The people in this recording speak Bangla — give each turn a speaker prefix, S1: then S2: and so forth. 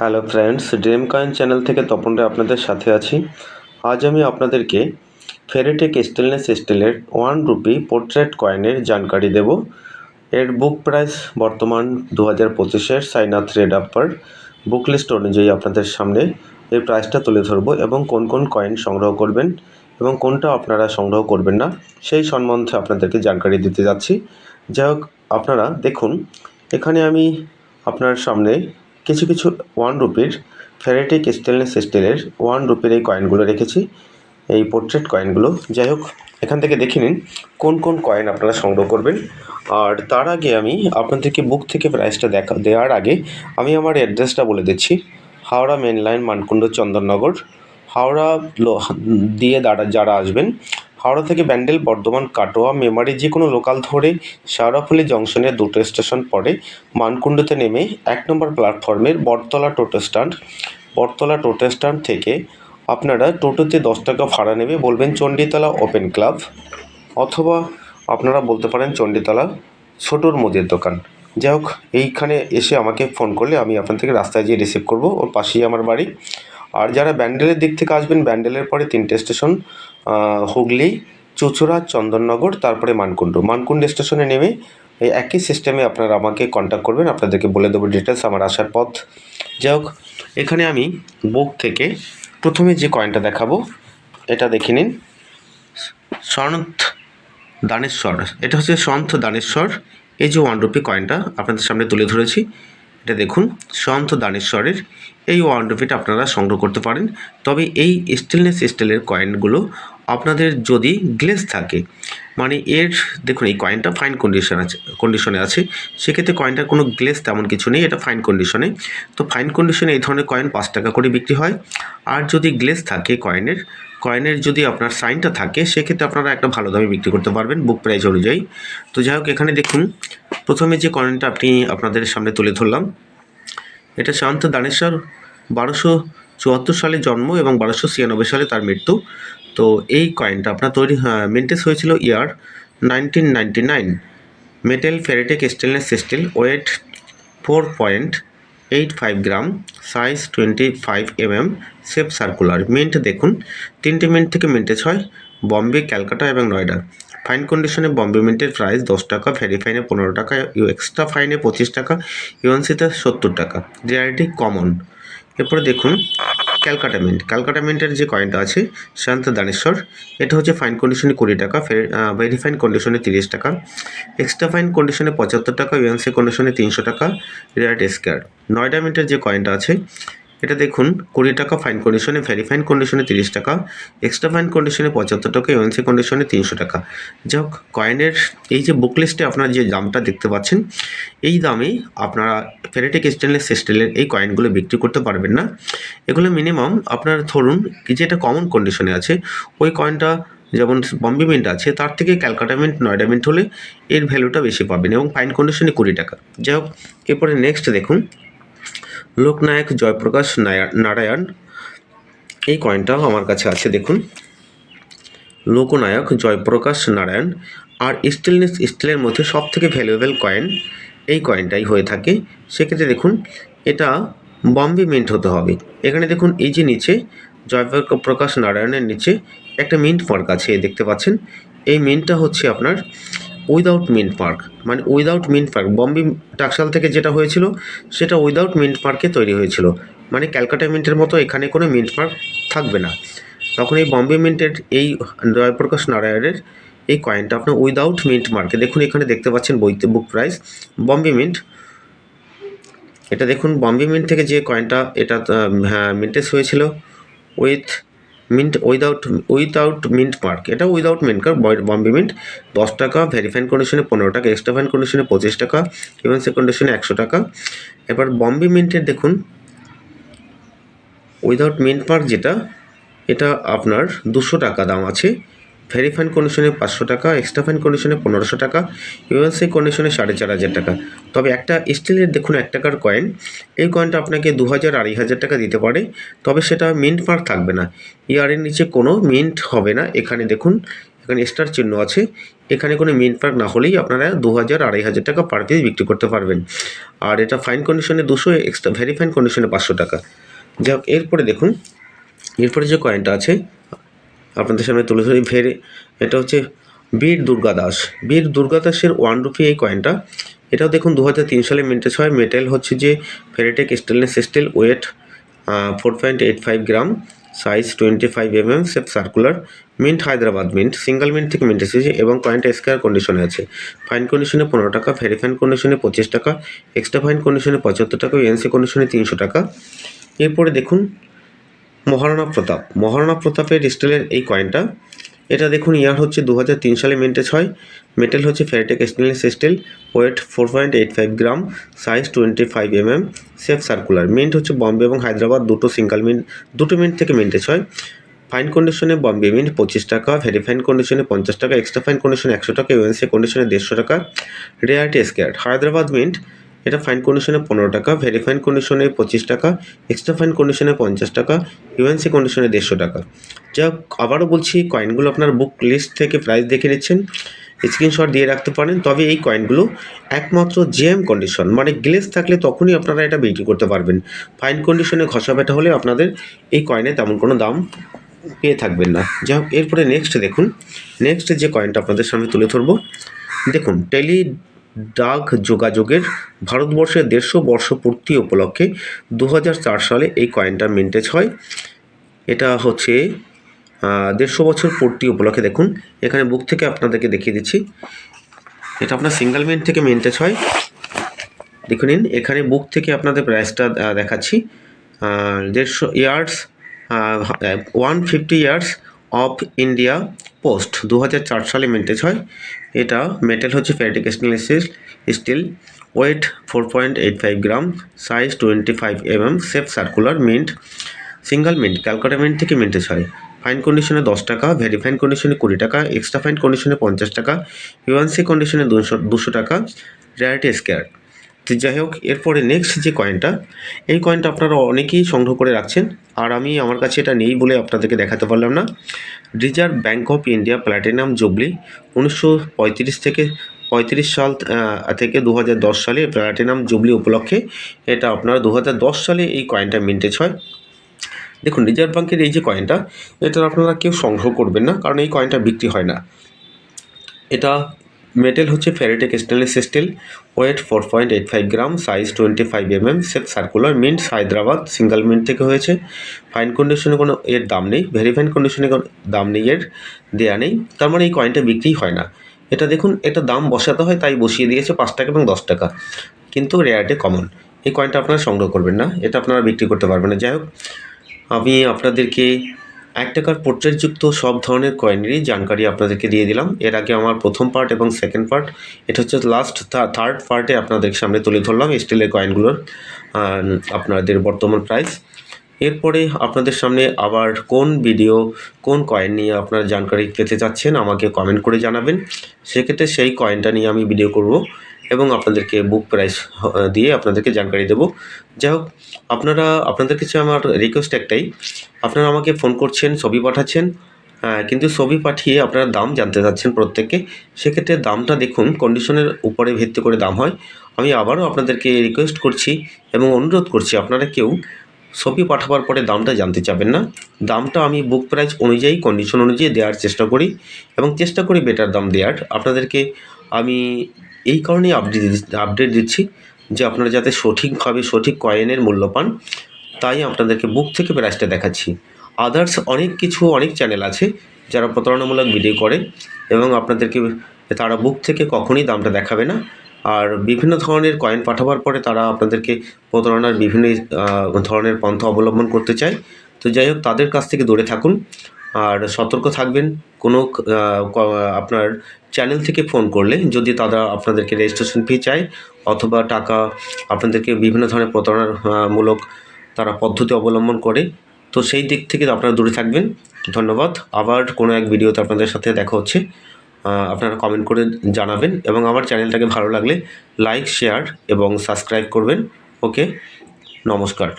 S1: Hello friends dream coin channel থেকে তপন রে আপনাদের সাথে আছি। আজ আমি আপনাদেরকে ফেরেটেক স্টেনলেস স্টিলের ওয়ান রুপি পোর্ট্রেট কয়েনের জানকারি দেব। এর বুক প্রাইস বর্তমান দু হাজার পঁচিশের Sainath red upper book list অনুযায়ী আপনাদের সামনে এই প্রাইসটা তুলে ধরবো এবং কোন কোন কয়েন সংগ্রহ করবেন এবং কোনটা আপনারা সংগ্রহ করবেন না, সেই সম্বন্ধে আপনাদেরকে জানকারি দিতে যাচ্ছি। যাই হোক, আপনারা দেখুন, এখানে আমি আপনার সামনে কিছু কিছু ওয়ান রুপির ফেরেটিক স্টেনলেস স্টিলের ওয়ান রুপির এই কয়েনগুলো রেখেছি, এই পোর্ট্রেট কয়েনগুলো যাই হোক, এখান থেকে দেখে নিন কোন কোন কয়েন আপনারা সংগ্রহ করবেন। আর তার আগে আমি আপনাদেরকে বুক থেকে প্রাইসটা দেখা, দেওয়ার আগে আমি আমার অ্যাড্রেসটা বলে দিচ্ছি। Howrah main line Mankundu, Chandannagar. Howrah দিয়ে দাঁড়া যারা আসবেন হাওড়া থেকে ব্যান্ডেল, বর্ধমান, কাটোয়া, মেমারি যে কোনো লোকাল ধরে শেওড়াফুলি জংশনের দুটো স্টেশন পরে মানকুণ্ডতে নেমে এক নম্বর প্ল্যাটফর্মের বটতলা টোটো স্ট্যান্ড। বটতলা টোটো স্ট্যান্ড থেকে আপনারা টোটোতে দশ টাকা ভাড়া নেবে বলবেন চণ্ডীতলা ওপেন ক্লাব অথবা আপনারা বলতে পারেন চণ্ডীতলা ছোটোর মুদির দোকান। যাই হোক, এইখানে এসে আমাকে ফোন করলে আমি আপনার থেকে রাস্তায় গিয়ে রিসিভ করব। ওর পাশেই আমার বাড়ি। আর যারা ব্যান্ডেলের দিক থেকে আসবেন, ব্যান্ডেলের পরে তিনটে স্টেশন হুগলি, চুচুড়া, চন্দননগর, তারপরে মানকুণ্ড। মানকুণ্ড স্টেশনে নেমে এই একই সিস্টেমে আপনারা আমাকে কন্ট্যাক্ট করবেন, আপনাদেরকে বলে দেবো ডিটেলস আমার আসার পথ। যাই হোক, এখানে আমি বুক থেকে প্রথমে যে কয়েনটা দেখাবো, এটা দেখে নিন। সন্ত দানেশ্বর। এটা হচ্ছে সন্ত দানেশ্বর। এই যে ওয়ান রুপি কয়েনটা আপনাদের সামনে তুলে ধরেছি, এটা দেখুন সন্ত দানেশ্বরের এই ওয়ান রুপিটা আপনারা সংগ্রহ করতে পারেন। তবে এই স্টেনলেস স্টিলের কয়েনগুলো আপনাদের যদি গ্লেজ থাকে মানে এর, দেখুন, এই কয়েনটা ফাইন কন্ডিশন আছে, কন্ডিশনে আছে। সেক্ষেত্রে কয়েনটার কোনো গ্লেজ তেমন কিছু নেই, এটা ফাইন কন্ডিশনে। তো ফাইন কন্ডিশনে এই ধরনের কয়েন পাঁচ টাকা করে বিক্রি হয়। আর যদি গ্লেজ থাকে কয়েনের কয়েনের যদি আপনার সাইনটা থাকে, সেক্ষেত্রে আপনারা একটা ভালো দামে বিক্রি করতে পারবেন বুক প্রাইস অনুযায়ী। তো যাই হোক, এখানে দেখুন, প্রথমে যে কয়েনটা আপনি আপনাদের সামনে তুলে ধরলাম, এটা শান্ত দানেশ্বর বারোশো চুয়াত্তর সালে জন্ম এবং বারোশো ছিয়ানব্বই সালে তার মৃত্যু। তো এই কয়েনটা আপনার তৈরি মেনটেস হয়েছিল year nineteen ninety nine metal ferritic stainless steel weight four point eight five gram size twenty five MM shape circular mint দেখুন, তিনটে মিন্ট থেকে মিন্টেজ হয় বম্বে ক্যালকাটা এবং নয়ডা ফাইন কন্ডিশনে বম্বে মিন্টের প্রাইস দশ টাকা ভেরিফাইনে পনেরো টাকা ইউ এক্সট্রা ফাইনে পঁচিশ টাকা ইউএনসিতে সত্তর টাকা। রিয়ালিটি কমন এরপরে দেখুন, ক্যালকাটা মিন্ট। ক্যালকাটা মিন্টের যে কয়েনটা আছে, শান্ত দানেশ্বর, এটা হচ্ছে ফাইন কন্ডিশনে কুড়ি টাকা ভেরি ফাইন কন্ডিশনে তিরিশ টাকা। এক্সট্রা ফাইন কন্ডিশনে পঁচাত্তর টাকা ইউএনসি কন্ডিশনে তিনশো টাকা রেয়ার স্কোয়ার নয়ডা মিন্টের যে কয়েনটা আছে এটা দেখুন, কুড়ি টাকা ফাইন কন্ডিশনে ভেরি ফাইন কন্ডিশনে তিরিশ টাকা এক্সট্রা ফাইন কন্ডিশনে পঁচাত্তর টাকা ইউএনসি কন্ডিশনে তিনশো টাকা। যাই হোক কয়েনের এই যে বুক লিস্টে আপনারা যে দামটা দেখতে পাচ্ছেন, এই দামেই আপনারা ফেরেটিক স্টেনলেস স্টিলের এই কয়েনগুলো বিক্রি করতে পারবেন না। এগুলো মিনিমাম আপনার ধরুন কি যেটা কমন কন্ডিশনে আছে, ওই কয়েনটা যেমন বম্বে মিন্ট আছে, তার থেকে ক্যালকাটা মিন্ট নয়ডা মিন্ট হলে এর ভ্যালুটা বেশি পাবেন এবং ফাইন কন্ডিশনে কুড়ি টাকা। যাই হোক এরপরে নেক্সট দেখুন লোকনায়ক জয়প্রকাশ নারায়ণ। এই কয়েনটাও আমার কাছে আছে, দেখুন। লোকনায়ক জয়প্রকাশ নারায়ণ আর স্টিলনেস স্টিলের মধ্যে সব থেকে ভ্যালুয়েবল কয়েন এই কয়েনটাই হয়ে থাকে। সেক্ষেত্রে দেখুন, এটা বম্বে মিন্ট হতে হবে। এখানে দেখুন, এই যে নিচে জয়প্রকাশ নারায়ণের নিচে একটা মিন্ট মার্ক আছে দেখতে পাচ্ছেন। এই মিন্টটা হচ্ছে আপনার উইদাউট মিন্ট পার্ক মানে উইদাউট মিন্ট পার্ক বম্বে টাকশাল থেকে যেটা হয়েছিল, সেটা উইদাউট মিন্ট পার্কে তৈরি হয়েছিল। মানে ক্যালকাটা মিন্টের মতো এখানে কোনো মিন্ট পার্ক থাকবে না। তখন এই বম্বে মিন্টের এই জয়প্রকাশ নারায়ণের এই কয়েনটা আপনার উইদাউট মিন্ট মার্কে দেখুন এখানে দেখতে পাচ্ছেন বইতে বুক প্রাইস বম্বে মিন্ট এটা দেখুন বম্বে মিন্ট থেকে যে কয়েনটা এটা হ্যাঁ মিন্টেস হয়েছিল with mint without without mint mark এটা without mint card Bombay mint দশ টাকা ভেরিফাইন কন্ডিশনে পনেরো টাকা এক্সট্রা ফাইন কন্ডিশনে পঁচিশ টাকা ইভেন সে কন্ডিশনে একশো টাকা। এবার বম্বে মিন্টের দেখুন উইদাউট মিন্ট মার্ক যেটা, এটা আপনার দুশো টাকা দাম আছে। ভেরি ফাইন কন্ডিশনে পাঁচশো টাকা, এক্সট্রা ফাইন কন্ডিশনে পনেরোশো টাকা, ইউএনসি কন্ডিশনে সাড়ে চার হাজার টাকা। তবে একটা স্টিলের, দেখুন, এক টাকার কয়েন এই কয়েনটা আপনাকে দু হাজার আড়াই হাজার টাকা দিতে পারে, তবে সেটা মিন্ট মার্ক থাকবে না। ইয়ারের নিচে কোনো মিন্ট হবে না। এখানে দেখুন, এখানে স্টার চিহ্ন আছে। এখানে কোনো মিন্ট মার্ক না হলেই আপনারা দু হাজার আড়াই হাজার টাকা পার পিস বিক্রি করতে পারবেন। আর এটা ফাইন কন্ডিশনে দুশো এক্সট্রা ভেরি ফাইন কন্ডিশনে পাঁচশো টাকা। যাই হোক এরপরে দেখুন, এরপরে যে কয়েনটা আছে আপনাদের সামনে তুলে ধরি। ভেরে, এটা হচ্ছে বীর দুর্গা দাস। বীর দুর্গা দাসের ওয়ান রুপি এই কয়েনটা এটাও দেখুন দু হাজার তিন সালে মিন্টেজ হয়। মেটেল হচ্ছে যে ferritic stainless steel weight four point eight five gram size twenty five M M shape circular mint Hyderabad mint single mint থেকে মিন্ট এসেছে এবং কয়েনটা স্কোয়ার কন্ডিশনে আছে। ফাইন কন্ডিশনে পনেরো টাকা ভেরি ফাইন কন্ডিশনে পঁচিশ টাকা এক্সট্রা ফাইন কন্ডিশনে পঁচাত্তর টাকা এনসি কন্ডিশনে তিনশো টাকা। এরপরে দেখুন মহারাণা প্রতাপ। মহারাণা প্রতাপের স্টিলের এই কয়েনটা এটা দেখুন, ইয়ার হচ্ছে দু হাজার তিন সালে মিন্টেজ হয়। মেটেল হচ্ছে ferritic stainless steel weight four point eight five gram size twenty five M M shape circular mint হচ্ছে বম্বে এবং হায়দ্রাবাদ দুটো সিঙ্গেল মিন্ট দুটো মিন্ট থেকে মিন্টেজ হয়। ফাইন কন্ডিশনে বম্বে মিন্ট পঁচিশ টাকা ভেরি ফাইন কন্ডিশনে পঞ্চাশ টাকা এক্সট্রা ফাইন কন্ডিশনে একশো টাকা ইউএনসি কন্ডিশনে দেড়শো টাকা। রেয়ারটি স্কেয়ার হায়দ্রাবাদ মিন্ট এটা ফাইন কন্ডিশনে পনেরো টাকা ভেরি ফাইন কন্ডিশনে পঁচিশ টাকা এক্সট্রা ফাইন কন্ডিশনে পঞ্চাশ টাকা ইউএনসি কন্ডিশনে দেড়শো টাকা। যা আবারও বলছি কয়েনগুলো আপনার বুক লিস্ট থেকে প্রাইস দেখে নিচ্ছেন। স্ক্রিনশট দিয়ে রাখতে পারেন, তবে এই কয়েনগুলো একমাত্র জেএম কন্ডিশন মানে গ্লেস থাকলে তখনই আপনারা এটা বিক্রি করতে পারবেন। ফাইন কন্ডিশনে ঘষা বেটা হলে আপনাদের এই কয়েনে তেমন কোনো দাম পেয়ে থাকবেন না। যাই হোক এরপরে নেক্সট দেখুন। নেক্সট যে কয়েনটা আপনাদের সামনে তুলে ধরবো। দেখুন টেলি ডাক যোগাযোগের ভারতবর্ষের দেড়শো বর্ষ পূর্তি উপলক্ষে দু হাজার চার সালে এই কয়েনটা মিন্টেজ হয়। এটা হচ্ছে দেড়শো বছর পূর্তি উপলক্ষে দেখুন। এখানে বুক থেকে আপনাদেরকে দেখিয়ে দিচ্ছি। এটা আপনার সিঙ্গেল মিন্ট থেকে মিন্টেজ হয়। দেখুন এখানে বুক থেকে আপনাদের প্রাইসটা দেখাচ্ছি। দেড়শো years one fifty years of India post দু হাজার চার সালে মেন্টেজ হয়। এটা মেটেল হচ্ছে ferritic stainless steel weight four point eight five gram size twenty five M M shape circular mint single mint Calcutta mint থেকে মিন্টেজ হয়। ফাইন কন্ডিশনে দশ টাকা ভেরি ফাইন কন্ডিশনে কুড়ি টাকা এক্সট্রা ফাইন কন্ডিশনে পঞ্চাশ টাকা ইউএনসি কন্ডিশনে দুশো দুশো টাকা রেয়ারিটি স্কেয়ার তো যাই হোক, এরপরে নেক্সট যে কয়েনটা এই কয়েনটা আপনারা অনেকেই সংগ্রহ করে রাখছেন। আর আমি আমার কাছে এটা নেই বলে আপনাদেরকে দেখাতে পারলাম না। Reserve Bank of India platinum jubilee উনিশশো পঁয়ত্রিশ থেকে পঁয়ত্রিশ সাল থেকে দু হাজার দশ সালে প্ল্যাটিনাম জুবলি উপলক্ষে এটা আপনার দু সালে এই কয়েনটা মিন্টেজ হয়। দেখুন রিজার্ভ ব্যাঙ্কের এই যে কয়েনটা এটা আপনারা কেউ সংগ্রহ করবেন না, কারণ এই কয়েনটা বিক্রি হয় না। এটা মেটেল হচ্ছে ferritic stainless steel weight four point eight five gram size twenty five M M safe circular mint Hyderabad single mint থেকে হয়েছে। ফাইন কন্ডিশনে কোনো এর দাম নেই ভেরি ফাইন কন্ডিশনে কোনো দাম নেই, এর দেয়া নেই। তার মানে এই কয়েনটা বিক্রি হয় না। এটা দেখুন, এটা দাম বসাতে হয়, তাই বসিয়ে দিয়েছে পাঁচ টাকা এবং দশ টাকা। কিন্তু রেয়ারটে কমন এই কয়েনটা আপনারা সংগ্রহ করবেন না, এটা আপনারা বিক্রি করতে পারবেন না। যাই হোক, আমি আপনাদেরকে এক টাকার পোর্ট্রেটযুক্ত সব ধরনের কয়েনেরই জানকারি আপনাদেরকে দিয়ে দিলাম। এর আগে আমার প্রথম পার্ট এবং সেকেন্ড পার্ট এটা হচ্ছে লাস্ট থার্ড পার্টে আপনাদের সামনে তুলে ধরলাম স্টিলের কয়েনগুলোর আপনাদের বর্তমান প্রাইস এরপরে আপনাদের সামনে আবার কোন ভিডিও কোন কয়েন নিয়ে আপনারা জানকারি পেতে চাচ্ছেন আমাকে কমেন্ট করে জানাবেন। সেক্ষেত্রে সেই কয়েনটা নিয়ে আমি ভিডিও করব। এবং আপনাদেরকে বুক প্রাইস দিয়ে আপনাদেরকে জানকারি দেবো। যাই হোক, আপনারা, আপনাদের কাছে আমার রিকোয়েস্ট একটাই। আপনারা আমাকে ফোন করছেন, ছবি পাঠাচ্ছেন কিন্তু ছবি পাঠিয়ে আপনারা দাম জানতে চাচ্ছেন প্রত্যেককে। সেক্ষেত্রে দামটা দেখুন কন্ডিশনের উপরে ভিত্তি করে দাম হয়। আমি আবারও আপনাদেরকে রিকোয়েস্ট করছি এবং অনুরোধ করছি, আপনারা কেউ ছবি পাঠাবার পরে দামটা জানতে চাবেন না। দামটা আমি বুক প্রাইস অনুযায়ী কন্ডিশন অনুযায়ী দেওয়ার চেষ্টা করি এবং চেষ্টা করি বেটার দাম দেওয়ার। আপনাদেরকে আমি এই কারণেই আপডেট আপডেট দিচ্ছি যে আপনারা যাতে সঠিকভাবে সঠিক কয়েনের মূল্য পান, তাই আপনাদেরকে বুক থেকে প্রাইসটা দেখাচ্ছি। আদার্স অনেক কিছু, অনেক চ্যানেল আছে যারা প্রতারণামূলক ভিডিও করে এবং আপনাদেরকে তারা বুক থেকে কখনই দামটা দেখাবে না। আর বিভিন্ন ধরনের কয়েন পাঠাবার পরে তারা আপনাদেরকে প্রতারণার বিভিন্ন ধরনের পন্থা অবলম্বন করতে চায়। তো যাই হোক, তাদের কাছ থেকে দূরে থাকুন। আর সতর্ক থাকবেন। কোনো আপনার চ্যানেল থেকে ফোন করলে যদি তারা আপনাদেরকে রেজিস্ট্রেশন ফি চায় অথবা টাকা আপনাদেরকে বিভিন্ন ধরনের প্রতারণামূলক তারা পদ্ধতি অবলম্বন করে, তো সেই দিক থেকে আপনারা দূরে থাকবেন। ধন্যবাদ। আবার কোনো এক ভিডিওতে আপনাদের সাথে দেখা হচ্ছে। আপনারা কমেন্ট করে জানাবেন এবং আমার চ্যানেলটাকে ভালো লাগলে লাইক শেয়ার এবং সাবস্ক্রাইব করবেন। ওকে নমস্কার।